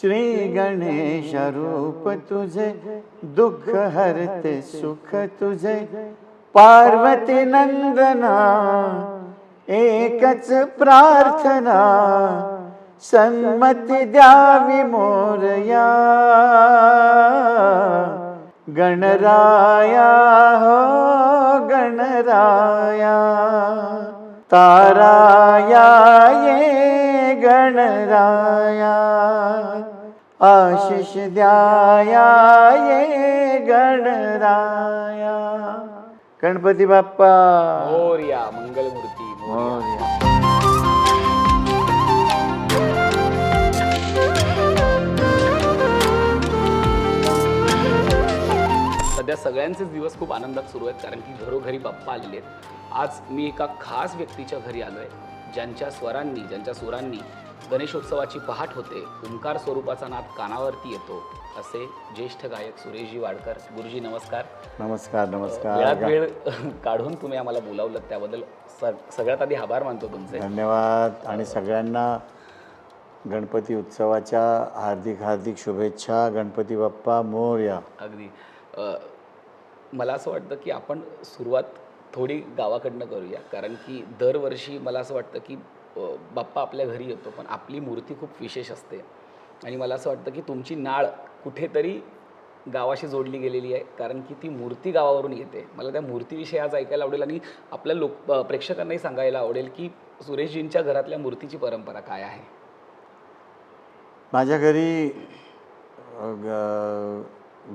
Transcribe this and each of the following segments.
श्री गणेश रूप तुझे दुःख हरते सुख तुझे. पार्वती नंदना एकच प्रार्थना संमती द्यावी मोरया. गणराया हो गणराया. ताराया ये गणराया आशिष द्याया ये गणराया. गणपती बाप्पा. मोरया मंगलमूर्ती मोरया. सध्या सगळ्यांचेच दिवस खूप आनंदात सुरू आहेत कारण की घरोघरी बाप्पा आलेले आहेत. आज मी एका खास व्यक्तीच्या घरी आलो आहे ज्यांच्या स्वरांनी ज्यांच्या सुरांनी गणेशोत्सवाची पहाट होते ओंकार स्वरूपाचा नाद कानावरती येतो असे ज्येष्ठ गायक सुरेशजी वाडकर. गुरुजी नमस्कार. नमस्कार वेळात नमस्कार. वेळ काढून तुम्ही आम्हाला बोलावलं त्याबद्दल स- सगळ्यात आधी आभार मानतो तुमचे. धन्यवाद. आणि सगळ्यांना गणपती उत्सवाच्या हार्दिक हार्दिक शुभेच्छा. गणपती बाप्पा मोरया. अगदी. मला असं वाटतं की आपण सुरुवात थोडी गावाकडनं करूया. कारण की दरवर्षी मला असं वाटतं की बाप्पा आपल्या घरी येतो पण आपली मूर्ती खूप विशेष असते. आणि मला असं वाटतं की तुमची नाळ कुठेतरी गावाशी जोडली गेलेली आहे कारण की ती मूर्ती गावावरून येते. मला त्या मूर्तीविषयी आज ऐकायला आवडेल आणि आपल्या लोक प्रेक्षकांनाही सांगायला आवडेल की सुरेशजींच्या घरातल्या मूर्तीची परंपरा काय आहे? माझ्या घरी ग-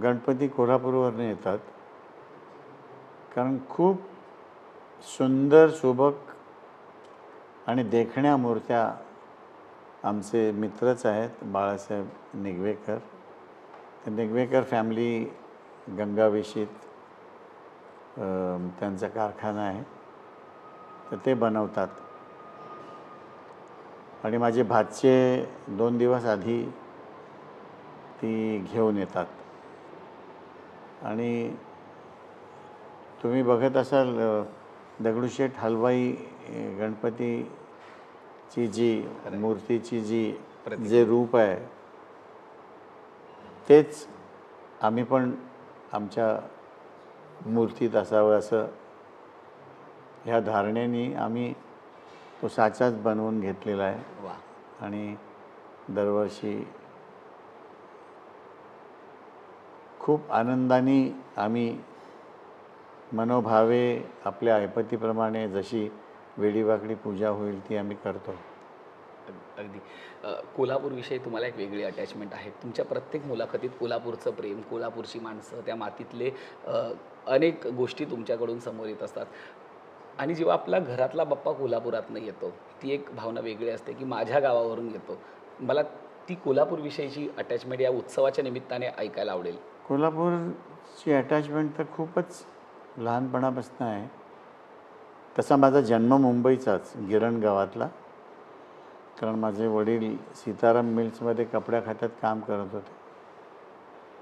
गणपती कोल्हापूरवरनं येतात. कारण खूप सुंदर सुबक आणि देखण्या मूर्त्या आमचे मित्रच आहेत बाळासाहेब निगवेकर. निगवेकर फॅमिली गंगावेशीत त्यांचा कारखाना आहे. तर ते बनवतात. आणि माझे भातचे दोन दिवस आधी ती घेऊन येतात. आणि तुम्ही बघत असाल दगडूशेठ हलवाई गणपतीची जी मूर्तीची जी जे रूप आहे तेच आम्ही पण आमच्या मूर्तीत असावं असं ह्या धारणेने आम्ही तो साचाच बनवून घेतलेला आहे. वा. आणि दरवर्षी खूप आनंदाने आम्ही मनोभावे आपल्या ऐपतीप्रमाणे जशी वेडीवाकडी पूजा होईल ती आम्ही करतो. अग- अगदी कोल्हापूरविषयी तुम्हाला एक वेगळी अटॅचमेंट आहे. तुमच्या प्रत्येक मुलाखतीत कोल्हापूरचं प्रेम कोल्हापूरची माणसं त्या मातीतले अनेक गोष्टी तुमच्याकडून समोर येत असतात. आणि जेव्हा आपला घरातला बाप्पा कोल्हापुरातनं येतो ती एक भावना वेगळी असते की माझ्या गावावरून येतो. मला ती कोल्हापूरविषयीची अटॅचमेंट या उत्सवाच्या निमित्ताने ऐकायला आवडेल. कोल्हापूरची अटॅचमेंट तर खूपच लहानपणापासून आहे. तसा माझा जन्म मुंबईचाच गिरण गावातला. कारण माझे वडील सीताराम मिल्समध्ये कपड्या खात्यात काम करत होते.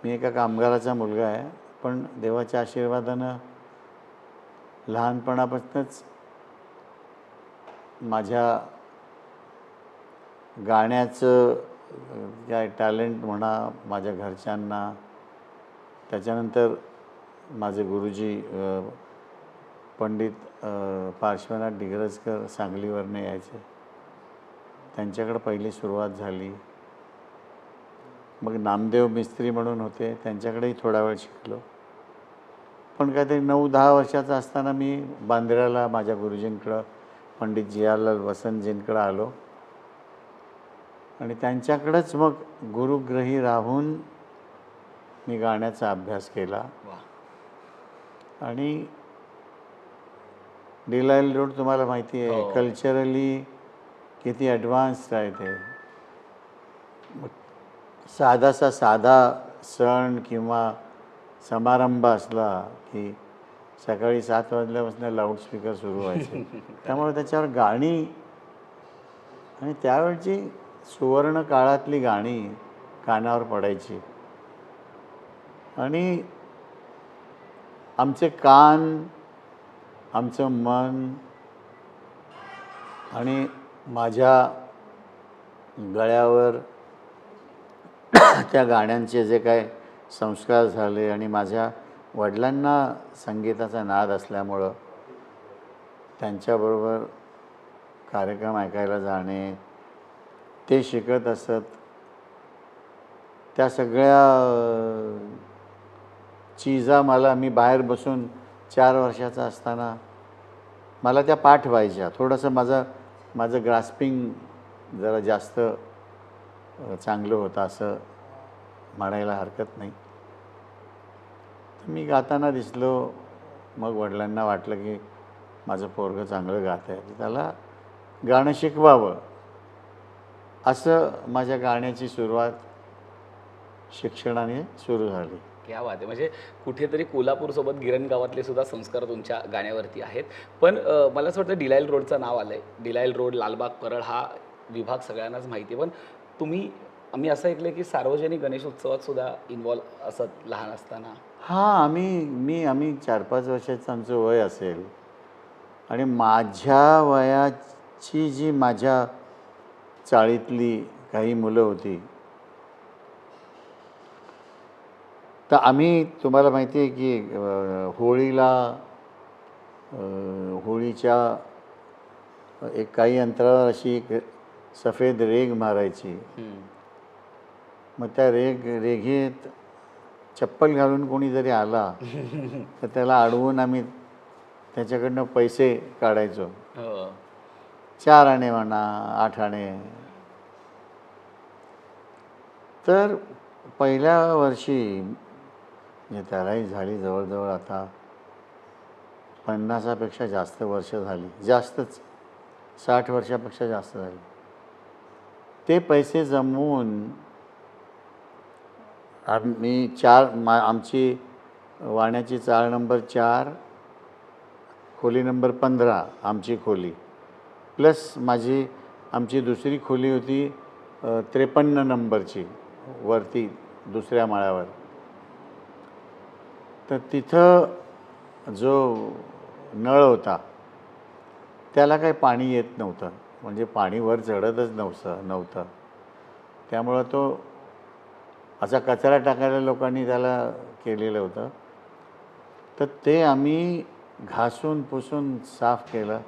मी एका कामगाराचा मुलगा आहे पण देवाच्या आशीर्वादानं लहानपणापासूनच माझ्या गाण्याचं काय टॅलेंट म्हणा माझ्या घरच्यांना त्याच्यानंतर माझे गुरुजी पंडित पार्श्वनाथ डिग्रजकर सांगलीवरनं यायचे. त्यांच्याकडं पहिली सुरुवात झाली. मग नामदेव मिस्त्री म्हणून होते. त्यांच्याकडेही थोडा वेळ शिकलो. पण काहीतरी नऊ दहा वर्षाचा असताना मी बांद्र्याला माझ्या गुरुजींकडं पंडित जियालाल वसंतजींकडं आलो. आणि त्यांच्याकडंच मग गुरुग्रही राहून मी गाण्याचा अभ्यास केला. आणि डिलायल रोड तुम्हाला माहिती आहे हो. कल्चरली किती ॲडव्हान्स्ड आहे ते. साधासा साधा सण किंवा समारंभ असला की सकाळी सात वाजल्यापासून लाऊडस्पीकर सुरू व्हायचे. त्यामुळे त्याच्यावर गाणी आणि त्यावेळची सुवर्ण काळातली गाणी कानावर पडायची. आणि आमचे कान आमचं मन आणि माझ्या गळ्यावर त्या गाण्यांचे जे काय संस्कार झाले आणि माझ्या वडिलांना संगीताचा नाद असल्यामुळं त्यांच्याबरोबर कार्यक्रम ऐकायला जाणे ते शिकत असत त्या सगळ्या चिजा मला मी बाहेर बसून चार वर्षाचा असताना मला त्या पाठ व्हायच्या. थोडंसं माझं माझं ग्रास्पिंग जरा जास्त चांगलं होतं असं म्हणायला हरकत नाही. तर मी गाताना दिसलो मग वडिलांना वाटलं की माझं पोरगं चांगलं गात आहे त्याला गाणं शिकवावं. असं माझ्या गाण्याची सुरुवात शिक्षणाने सुरू झाली. क्या वाद आहे. म्हणजे कुठेतरी कोल्हापूरसोबत गिरण गावातले सुद्धा संस्कार तुमच्या गाण्यावरती आहेत. पण मला असं वाटतं डिलायल रोडचं नाव आलं आहे डिलायल रोड लालबाग परळ हा विभाग सगळ्यांनाच माहिती आहे. पण तुम्ही आम्ही असं ऐकलं की सार्वजनिक गणेश उत्सवात सुद्धा इन्वॉल्व असत लहान असताना? हां आम्ही मी आम्ही चार पाच वर्षाचं आमचं वय असेल. आणि माझ्या वयाची जी माझ्या चाळीतली काही मुलं होती तर आम्ही तुम्हाला माहिती आहे की होळीला होळीच्या एक काही अंतरावर अशी एक सफेद रेग मारायची. मग त्या रेग रेघेत चप्पल घालून कोणी जरी आला तर त्याला अडवून आम्ही त्याच्याकडनं पैसे काढायचो हो. चार आणे म्हणा आठ आणे तर पहिल्या वर्षी म्हणजे त्यालाही झाली जवळजवळ आता पन्नासापेक्षा जास्त वर्ष झाली. जास्तच. साठ वर्षापेक्षा जास्त झाली. ते पैसे जमवून आम्ही चार मा आमची वाण्याची चाळ नंबर चार खोली नंबर पंधरा आमची खोली. प्लस माझी आमची दुसरी खोली होती त्रेपन्न नंबरची वरती दुसऱ्या माळ्यावर. तर तिथं जो नळ होता त्याला काही पाणी येत नव्हतं. म्हणजे पाणी वर चढतच नव्हतं नव्हतं. त्यामुळं तो असा कचरा टाकायला लोकांनी त्याला केलेलं होतं. तर ते आम्ही घासून पुसून साफ केलं.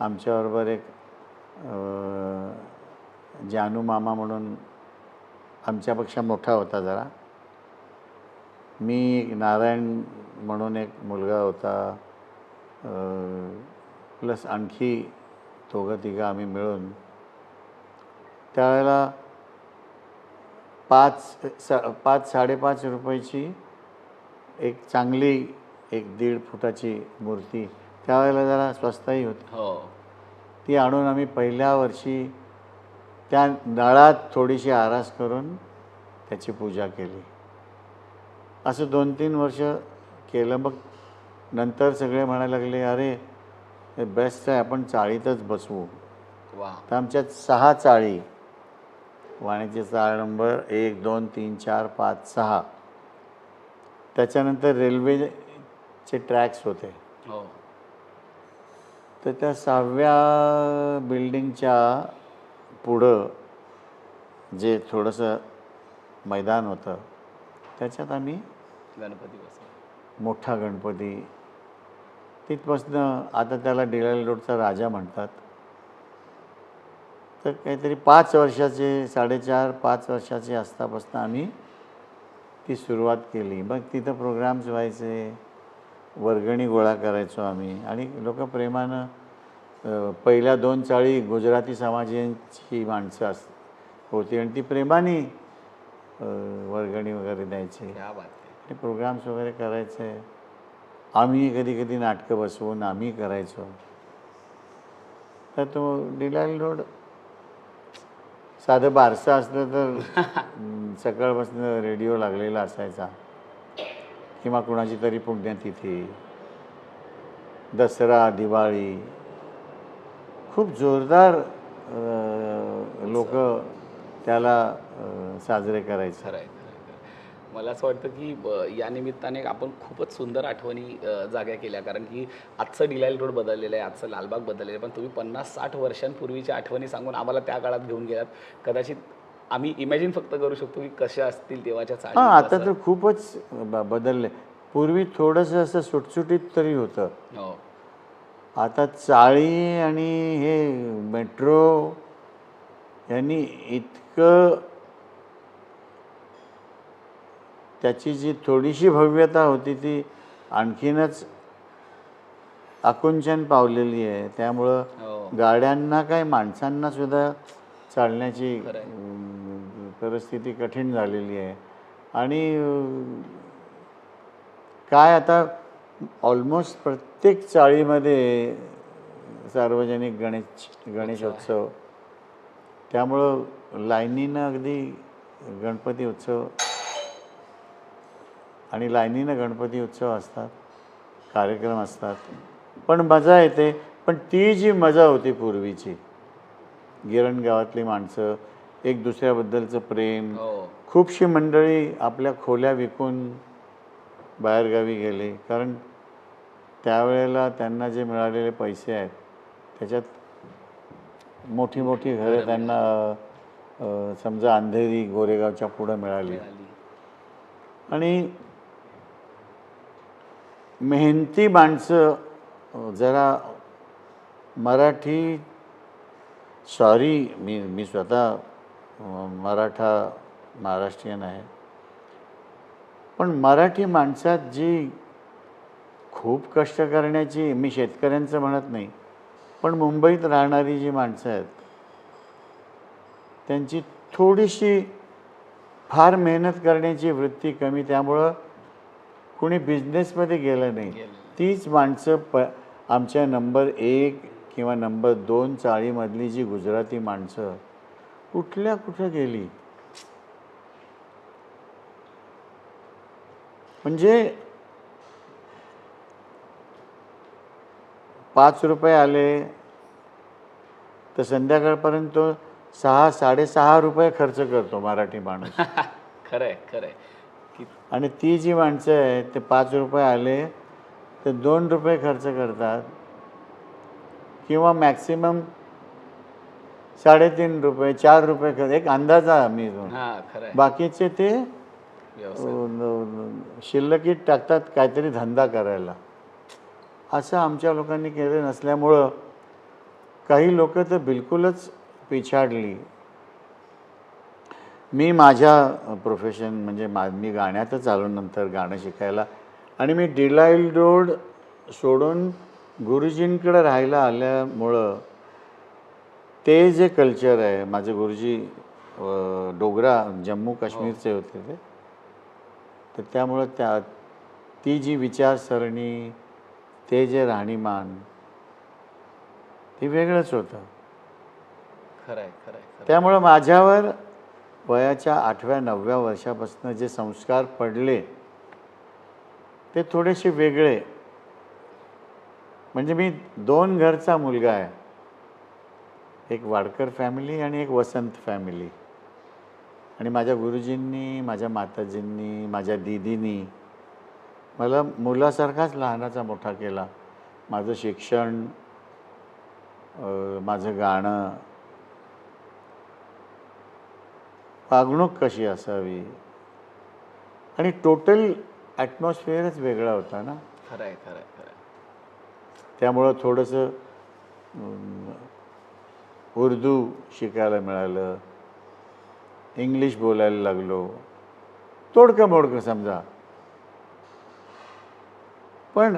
आमच्याबरोबर एक जानू मामा म्हणून आमच्यापेक्षा मोठा होता जरा. मी एक नारायण म्हणून एक मुलगा होता. प्लस आणखी दोघं तिघं आम्ही मिळून त्यावेळेला पाच सा पाच साडेपाच रुपयाची एक चांगली एक दीड फुटाची मूर्ती त्यावेळेला जरा स्वस्तही होती. हो. ती आणून आम्ही पहिल्या वर्षी त्या नळात थोडीशी आरास करून त्याची पूजा केली. असं दोन तीन वर्ष केलं. मग नंतर सगळे म्हणायला लागले अरे हे बेस्ट आहे आपण चाळीतच बसवू. वा तर आमच्यात सहा चाळी. वाण्याची चाळ नंबर एक दोन तीन चार पाच सहा. त्याच्यानंतर रेल्वेचे ट्रॅक्स होते. हो. तर त्या सहाव्या बिल्डिंगच्या पुढं जे थोडंसं मैदान होतं त्याच्यात आम्ही गणपती बसवा मोठा गणपती. तिथपासनं आता त्याला डिलाल रोडचा राजा म्हणतात. तर काहीतरी पाच वर्षाचे साडेचार पाच वर्षाचे असतापासून आम्ही ती सुरुवात केली. मग तिथं प्रोग्राम्स व्हायचे वर्गणी गोळा करायचो आम्ही. आणि लोक प्रेमानं पहिल्या दोन चाळी गुजराती समाजाची माणसं अस होती. आणि ती प्रेमाने वर्गणी वगैरे द्यायची. आणि प्रोग्राम्स वगैरे करायचे. आम्ही कधी कधी नाटकं बसवून आम्ही करायचो. तर तो डिलाल रोड साधं बारसं असलं तर सकाळपासून रेडिओ लागलेला असायचा. किंवा कुणाची तरी पुण्यतिथी दसरा दिवाळी खूप जोरदार लोक त्याला साजरे करायचे खरं आहे खरं आहे, खरं आहे. मला असं वाटतं की या निमित्ताने आपण खूपच सुंदर आठवणी जाग्या केल्या. कारण की आजचं डिलाईल रोड बदललेलं आहे आजचं लालबाग बदललेलं आहे. पण तुम्ही पन्नास साठ वर्षांपूर्वीच्या आठवणी सांगून आम्हाला त्या काळात घेऊन गेलात. कदाचित आम्ही इमॅजिन फक्त करू शकतो की कशा असतील तेव्हाच्या चाळी हां आता तर खूपच बदलले. पूर्वी थोडंसं असं सुटसुटीत तरी होतं. हो. आता चाळी आणि हे मेट्रो यांनी इतकं त्याची जी थोडीशी भव्यता होती ती आणखीनच आकुंचन पावलेली आहे. त्यामुळं हो. गाड्यांना काय माणसांना सुद्धा चालण्याची परिस्थिती कठीण झालेली आहे. आणि काय आता ऑलमोस्ट प्रत्येक चाळीमध्ये सार्वजनिक गणेश गणेशोत्सव. त्यामुळं लाईनीनं अगदी गणपती उत्सव आणि लाईनीनं गणपती उत्सव असतात कार्यक्रम असतात. पण मजा येते. पण ती जी मजा होती पूर्वीची गिरण गावातली माणसं एक दुसऱ्याबद्दलचं प्रेम हो. खूपशी मंडळी आपल्या खोल्या विकून बाहेरगावी गेले. कारण त्यावेळेला त्यांना जे मिळालेले पैसे आहेत त्याच्यात मोठी मोठी घरं त्यांना समजा अंधेरी गोरेगावच्या पुढं मिळाली. आणि मेहनती माणसं जरा मराठी सॉरी मी मी स्वतः मराठा महाराष्ट्रीयन आहे. पण मराठी माणसात जी खूप कष्ट करण्याची मी शेतकऱ्यांचं म्हणत नाही पण मुंबईत राहणारी जी माणसं आहेत त्यांची थोडीशी फार मेहनत करण्याची वृत्ती कमी त्यामुळं कुणी बिझनेसमध्ये गेलं नाही. तीच माणसं प आमच्या नंबर एक किंवा नंबर दोन चाळीमधली जी गुजराती माणसं कुठल्या कुठं गेली? म्हणजे पाच रुपये आले तर संध्याकाळपर्यंत सहा साडेसहा रुपये खर्च करतो मराठी माणूस. खरंय खरंय. आणि ती जी माणसं आहेत ते पाच रुपये आले तर दोन रुपये खर्च करतात. किंवा मॅक्सिमम साडेतीन रुपये चार रुपये खर्च एक अंदाजा मी तो. हा बाकीचे ते शिल्लकीत टाकतात काहीतरी धंदा करायला. असं आमच्या लोकांनी केलं नसल्यामुळं काही लोक तर बिलकुलच पिछाडली. मी माझ्या प्रोफेशन म्हणजे मा मी गाण्यातच आलो नंतर गाणं शिकायला. आणि मी डिलाईल रोड सोडून गुरुजींकडे राहायला आल्यामुळं ते जे कल्चर आहे माझे गुरुजी डोगरा जम्मू काश्मीरचे होते ते तर त्यामुळं त्या ती जी विचारसरणी ते जे राहणीमान ते वेगळंच होतं. खरंय खरंय खरंय. त्यामुळं माझ्यावर वयाच्या आठव्या नवव्या वर्षापासून जे संस्कार पडले ते थोडेसे वेगळे. म्हणजे मी दोन घरचा मुलगा आहे. एक वाडकर फॅमिली आणि एक वसंत फॅमिली. आणि माझ्या गुरुजींनी माझ्या माताजींनी माझ्या दीदीनी मला मुलासारखाच लहानाचा मोठा केला. माझं शिक्षण माझं गाणं वागणूक कशी असावी? आणि टोटल ॲटमॉस्फिअरच वेगळा होता ना? खरंय खरंय खरंय. त्यामुळं थोडंसं उर्दू शिकायला मिळालं इंग्लिश बोलायला लागलो. तोडकं मोडकं समजा. पण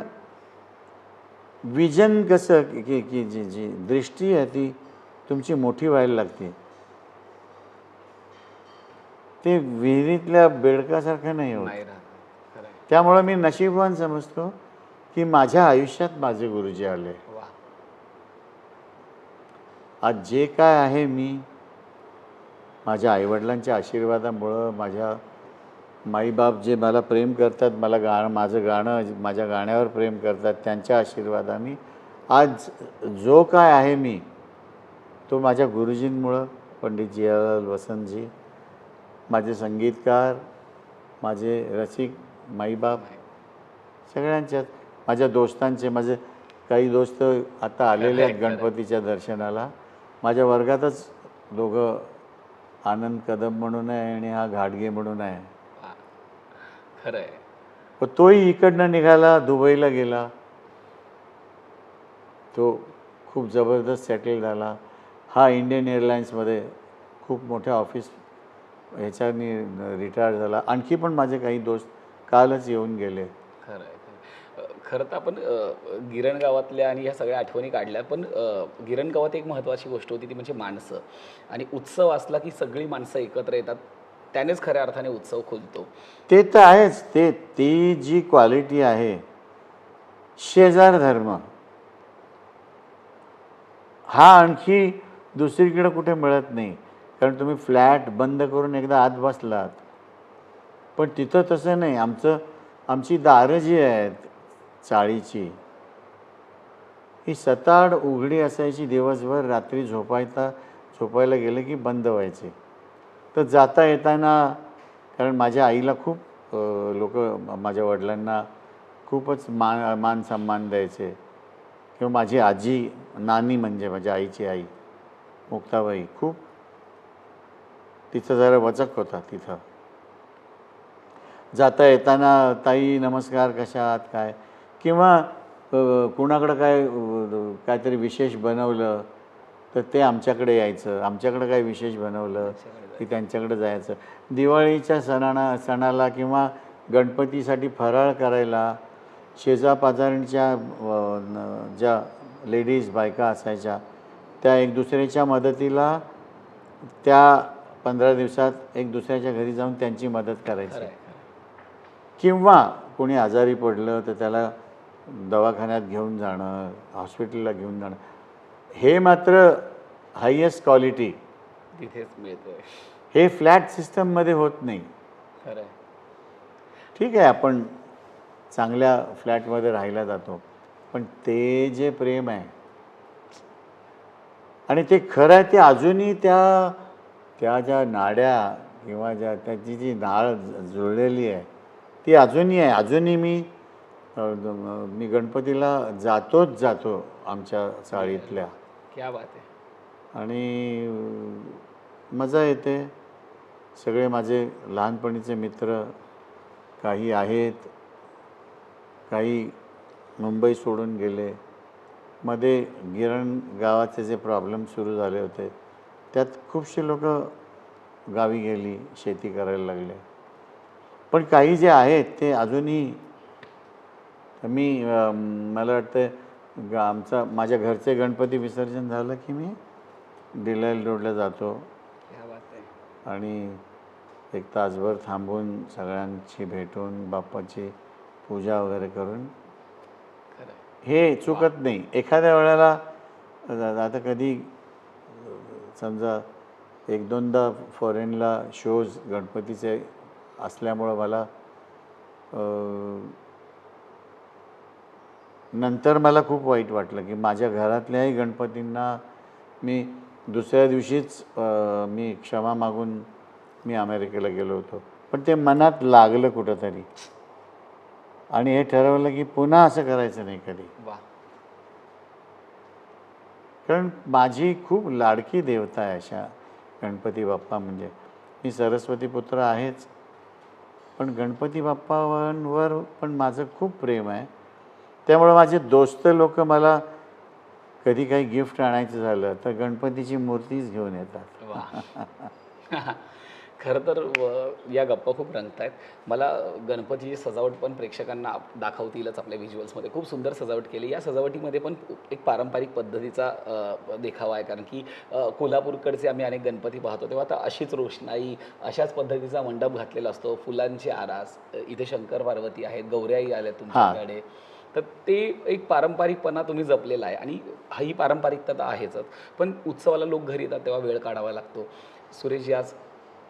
विजन कसं की- की जी जी दृष्टी आहे ती तुमची मोठी व्हायला लागते. ते विहिरीतल्या बेडकासारखं नाही होत. त्यामुळं मी नशीबवान समजतो की माझ्या आयुष्यात माझे गुरुजी आले. वा. आज जे काय आहे मी माझ्या आईवडिलांच्या आशीर्वादामुळं माझ्या माईबाप जे मला प्रेम करतात मला गाणं माझं गाणं माझ्या गाण्यावर प्रेम करतात त्यांच्या आशीर्वादाने आज जो काय आहे मी तो माझ्या गुरुजींमुळं पंडित जियालाल वसंतजी माझे संगीतकार माझे रसिक माईबाप सगळ्यांच्यात माझ्या दोस्तांचे माझे काही दोस्त आता आलेले आहेत. गणपतीच्या दर्शनाला. माझ्या वर्गातच दोघं आनंद कदम म्हणून आहे आणि हा घाडगे म्हणून आहे. खरं आहे. पण तोही इकडनं निघाला दुबईला गेला. तो खूप जबरदस्त सेटल झाला. हा इंडियन एअरलाईन्समध्ये खूप मोठ्या ऑफिस ह्याच्यानी रिटायर झाला. आणखी पण माझे काही दोस्त कालच येऊन गेले. खरं आहे खरं तर आपण गिरण गावातल्या आणि ह्या सगळ्या आठवणी काढल्या पण गिरण गावात एक महत्त्वाची गोष्ट होती ती म्हणजे माणसं. आणि उत्सव असला की सगळी माणसं एकत्र येतात त्यानेच खऱ्या अर्थाने उत्सव खुलतो. ते तर आहेच. ते ती जी क्वालिटी आहे शेजार धर्म हा आणखी दुसरीकडे कुठे मिळत नाही. कारण तुम्ही फ्लॅट बंद करून एकदा आत बसलात. पण तिथं तसं नाही. आमचं आमची दारं जी आहेत चाळीची ही सताड उघडी असायची दिवसभर. रात्री झोपायता झोपायला गेलं की बंद व्हायचे. तर जाता येताना कारण माझ्या आईला खूप लोक माझ्या वडिलांना खूपच मान मान सन्मान द्यायचे. किंवा माझी आजी नानी म्हणजे माझ्या आईची आई मुक्ताबाई खूप तिचं जरा वचक होता तिथं. जाता येताना ताई नमस्कार कशा आहात काय? किंवा कुणाकडं काय काहीतरी विशेष बनवलं तर ते आमच्याकडे यायचं. आमच्याकडं काय विशेष बनवलं की त्यांच्याकडे जायचं. दिवाळीच्या सणाना सणाला किंवा गणपतीसाठी फराळ करायला शेजापाजारांच्या ज्या लेडीज बायका असायच्या त्या एक दुसऱ्याच्या मदतीला त्या पंधरा दिवसात एक दुसऱ्याच्या घरी जाऊन त्यांची मदत करायची. किंवा कोणी आजारी पडलं तर त्याला दवाखान्यात घेऊन जाणं हॉस्पिटलला घेऊन जाणं. हे मात्र हायेस्ट क्वालिटी. तिथेच मिळतोय. हे फ्लॅट सिस्टममध्ये होत नाही. खरं ठीक आहे आपण चांगल्या फ्लॅटमध्ये राहायला जातो. पण ते जे प्रेम आहे आणि ते खरं आहे ते अजूनही त्या त्या ज्या नाड्या किंवा ज्या त्याची जी नाळ जुळलेली आहे ती अजूनही आहे. अजूनही मी मी गणपतीला जातोच जातो आमच्या चाळीतल्या. क्या बात आहे. आणि मजा येते. सगळे माझे लहानपणीचे मित्र काही आहेत काही मुंबई सोडून गेले. मध्ये गिरण गावाचे जे प्रॉब्लेम सुरू झाले होते त्यात खूपशी लोक गावी गेली शेती करायला लागले. पण काही जे आहेत ते अजूनही मी मला वाटतं ग आमचा माझ्या घरचे गणपती विसर्जन झालं की मी डिलायल रोडला जातो. आणि एक तासभर थांबून सगळ्यांशी भेटून बाप्पाची पूजा वगैरे करून. हे चुकत नाही. एखाद्या वेळेला आता कधी समजा एक दोनदा फॉरेनला शोज गणपतीचे असल्यामुळं मला नंतर मला खूप वाईट वाटलं की माझ्या घरातल्याही गणपतींना मी दुसऱ्या दिवशीच मी क्षमा मागून मी अमेरिकेला गेलो होतो. पण ते मनात लागलं कुठंतरी. आणि हे ठरवलं की पुन्हा असं करायचं नाही कधी. वा कारण माझी खूप लाडकी देवता आहे अशा गणपती बाप्पा म्हणजे. मी सरस्वती पुत्र आहेच. पण गणपती बाप्पांवर पण माझं खूप प्रेम आहे. त्यामुळे माझे दोस्त लोक मला कधी काही गिफ्ट आणायचं झालं तर गणपतीची मूर्तीच घेऊन येतात. वा. खरं तर या गप्पा खूप रंगत आहेत मला गणपतीची सजावट पण प्रेक्षकांना दाखवतीलच आपल्या व्हिज्युअल्समध्ये. खूप सुंदर सजावट केली. या सजावटीमध्ये पण एक पारंपरिक पद्धतीचा देखावा आहे. कारण की कोल्हापूरकडचे आम्ही अनेक गणपती पाहतो. तेव्हा आता अशीच रोषणाई अशाच पद्धतीचा मंडप घातलेला असतो. फुलांची आरास इथे शंकर पार्वती आहेत गौऱ्याही आल्या तुमच्याकडे. तर ते एक पारंपरिकपणा तुम्ही जपलेला आहे. आणि हा ही पारंपरिकता तर आहेच पण उत्सवाला लोक घरी येतात तेव्हा वेळ काढावा लागतो. सुरेश आज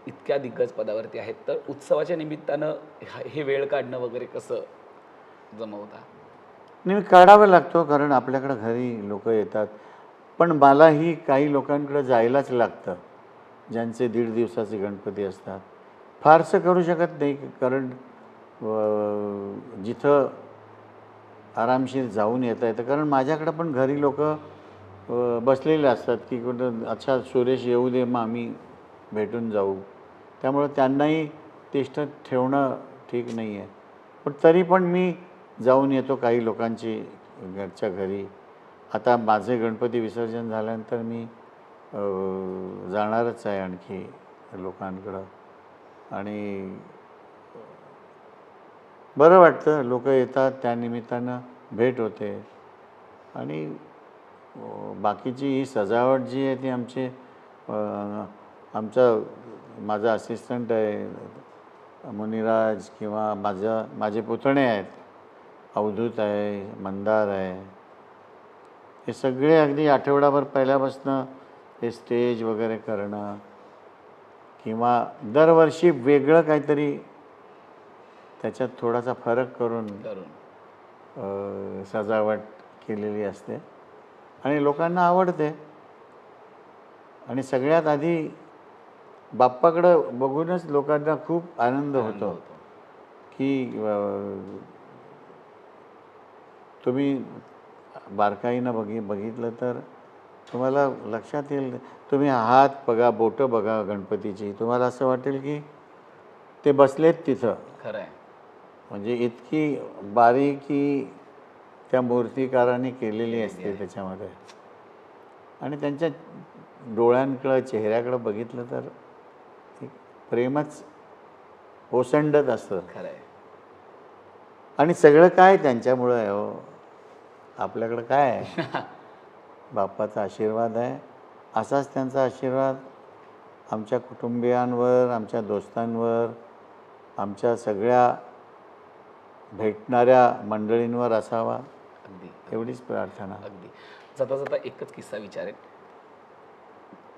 इतक्या दिग्गज पदावरती आहेत. तर उत्सवाच्या निमित्तानं हा- हे वेळ काढणं वगैरे कसं जमवता? नाही काढावं लागतो कारण आपल्याकडं घरी लोक येतात. पण मलाही काही लोकांकडं जायलाच लागतं ज्यांचे दीड दिवसाचे गणपती असतात. फारसं करू शकत नाही कारण जिथं आरामशीर जाऊन येता येतं. कारण माझ्याकडं पण घरी लोक बसलेले असतात की कुठं अच्छा सुरेश येऊ दे मग आम्ही भेटून जाऊ. त्यामुळं त्यांनाही तिष्ठत ठेवणं ठीक नाही आहे पण तरी पण मी जाऊन येतो काही लोकांची घरच्या घरी. आता माझे गणपती विसर्जन झाल्यानंतर मी जाणारच आहे आणखी लोकांकडं. आणि बरं वाटतं लोक येतात त्यानिमित्तानं भेट होते. आणि बाकीची ही सजावट जी आहे ती आमची आमचा माझा असिस्टंट आहे मुनिराज किंवा माझा माझे पुतणे आहेत. अवधूत आहे मंदार आहे. हे सगळे अगदी आठवडाभर पहिल्यापासनं हे स्टेज वगैरे करणं किंवा दरवर्षी वेगळं काहीतरी त्याच्यात थोडासा फरक करून सजावट केलेली असते. आणि लोकांना आवडते. आणि सगळ्यात आधी बाप्पाकडं बघूनच लोकांना खूप आनंद होतो. की तुम्ही बारकाईनं बघि बघितलं तर तुम्हाला लक्षात येईल. तुम्ही हात बघा बोटं बघा गणपतीची. तुम्हाला असं वाटेल की ते बसलेत तिथं. खरं आहे म्हणजे इतकी बारीकी त्या मूर्तिकाराने केलेली असते त्याच्यामध्ये. आणि त्यांच्या डोळ्यांकडं चेहऱ्याकडं बघितलं तर प्रेमच ओसंडत असतं. खरं आहे आणि सगळं काय त्यांच्यामुळं आहे हो? आपल्याकडं काय आहे? बाप्पाचा आशीर्वाद आहे. असाच त्यांचा आशीर्वाद आमच्या कुटुंबियांवर आमच्या दोस्तांवर आमच्या सगळ्या भेटणाऱ्या मंडळींवर असावा. अगदी. एवढीच प्रार्थना. अगदी. जाता जाता एकच किस्सा विचारेन.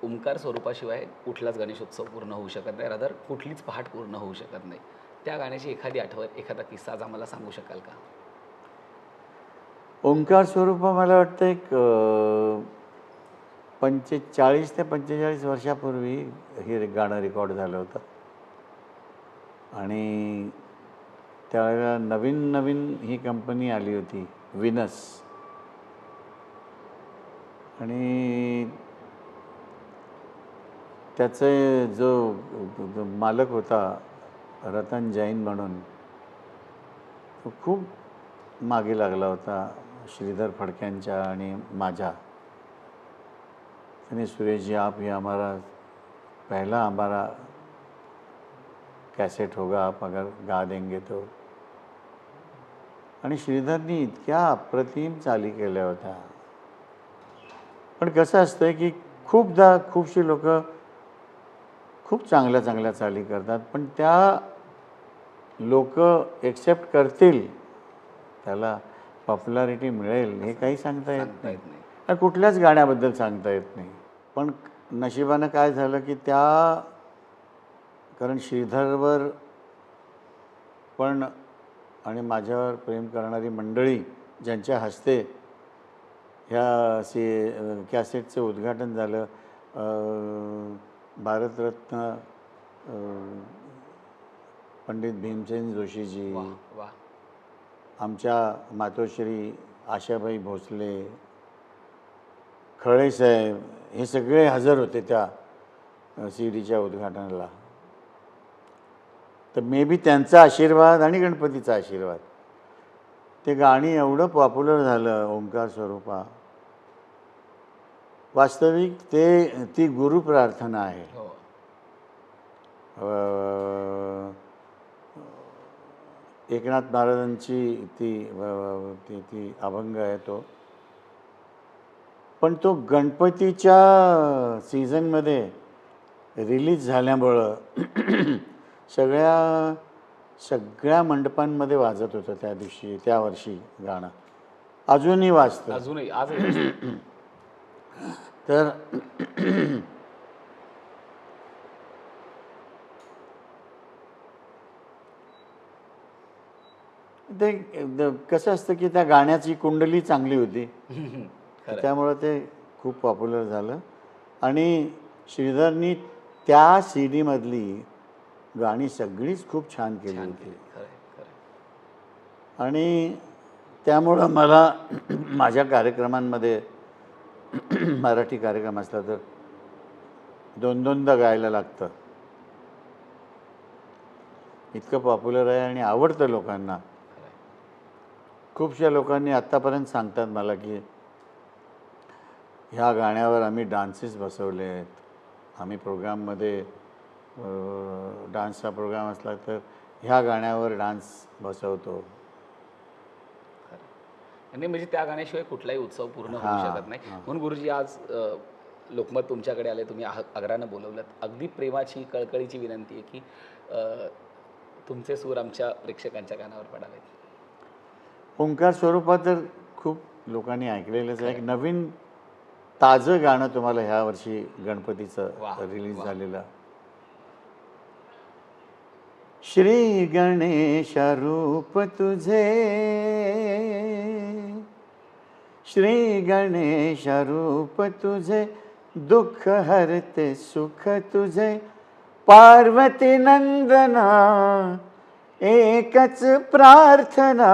ओंकार स्वरूपाशिवाय कुठलाच गणेशोत्सव पूर्ण होऊ शकत नाही. रादर कुठलीच पहाट पूर्ण होऊ शकत नाही. त्या गाण्याची एखादी आठवण एखादा किस्सा आज आम्हाला सांगू शकाल का? ओंकार स्वरूप मला वाटतं एक पंचेचाळीस ते पंचेचाळीस वर्षापूर्वी हे गाणं रेकॉर्ड झालं होतं. आणि त्यावेळेला नवीन नवीन ही कंपनी आली होती विनस आणि त्याचे जो मालक होता रतन जैन म्हणून तो खूप मागे लागला होता श्रीधर फडक्यांच्या आणि माझ्या. त्यांनी सुरेश जी आप ही हमारा पहला हमारा कैसेट होगा आप अगर गा देंगे तो. आणि श्रीधरनी इतक्या अप्रतिम चाली केल्या होत्या. पण कसं असतं की खूपदा खूपशी लोक खूप चांगल्या चांगल्या चाली करतात पण त्या लोक एक्सेप्ट करतील त्याला पॉप्युलॅरिटी मिळेल हे काही सांगता येत नाही. कुठल्याच गाण्याबद्दल सांगता येत नाही. पण नशिबानं काय झालं की त्या कारण श्रीधरवर पण आणि माझ्यावर प्रेम करणारी मंडळी ज्यांच्या हस्ते ह्या सी कॅसेटचं उद्घाटन झालं भारतरत्न पंडित भीमसेन जोशीजी वा आमच्या मातोश्री आशाबाई भोसले खळेसाहेब हे सगळे हजर होते त्या सी डीच्या उद्घाटनाला. तर मे बी त्यांचा आशीर्वाद आणि गणपतीचा आशीर्वाद. ते गाणी एवढं पॉप्युलर झालं ओंकार स्वरूपा वास्तविक ते ती गुरु प्रार्थना आहे. हो. एकनाथ महाराजांची ती ती ती अभंग आहे तो. पण तो गणपतीच्या सीझनमध्ये रिलीज झाल्यामुळं सगळ्या सगळ्या मंडपांमध्ये वाजत होतं त्या दिवशी त्या वर्षी गाणं. अजूनही वाजतं. अजूनही आज तर ते कसं असतं की त्या गाण्याची कुंडली चांगली होती. त्यामुळं ते खूप पॉप्युलर झालं. आणि श्रीधरनी त्या सी डीमधली गाणी सगळीच खूप छान केली होती. आणि त्यामुळं मला माझ्या कार्यक्रमांमध्ये मराठी कार्यक्रम असला तर दोन दोनदा गायला लागतं. इतकं पॉप्युलर आहे आणि आवडतं लोकांना. खूपशा लोकांनी आत्तापर्यंत सांगतात मला की ह्या गाण्यावर आम्ही डान्सेस बसवले आहेत. आम्ही प्रोग्राममध्ये डान्सचा प्रोग्राम असला तर ह्या गाण्यावर डान्स बसवतो. आणि म्हणजे त्या गाण्याशिवाय कुठलाही उत्सव पूर्ण होऊ शकत नाही. म्हणून गुरुजी आज लोकमत तुमच्याकडे आले तुम्ही आग्रहानं बोलवलं अगदी प्रेमाची कळकळीची विनंती आहे की तुमचे सूर आमच्या प्रेक्षकांच्या कानावर पडावेत. ओंकार स्वरूपात तर खूप लोकांनी ऐकलेलंच आहे. एक नवीन ताजं गाणं तुम्हाला ह्या वर्षी गणपतीचं रिलीज. झालेलं. श्री गणेश रूप तुझे श्री गणेश रूप तुझे दुःख हरते सुख तुझे. पार्वती नंदना एकच प्रार्थना.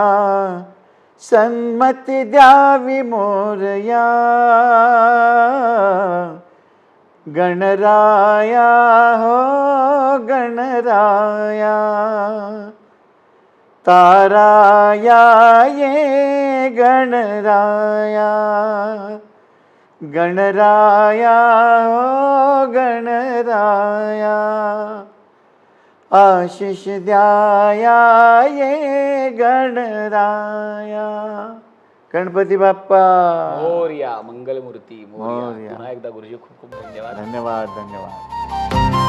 संमती द्यावी मोरया. गणराया हो गणराया. ताराया ये गणराया गणराया हो गणराया आशिष द्याया ये गणराया। गणपती बाप्पा। मोर्या मंगलमूर्ती मोर्या। मोरया. पुन्हा एकदा गुरुजी खूप खूप धन्यवाद। धन्यवाद धन्यवाद।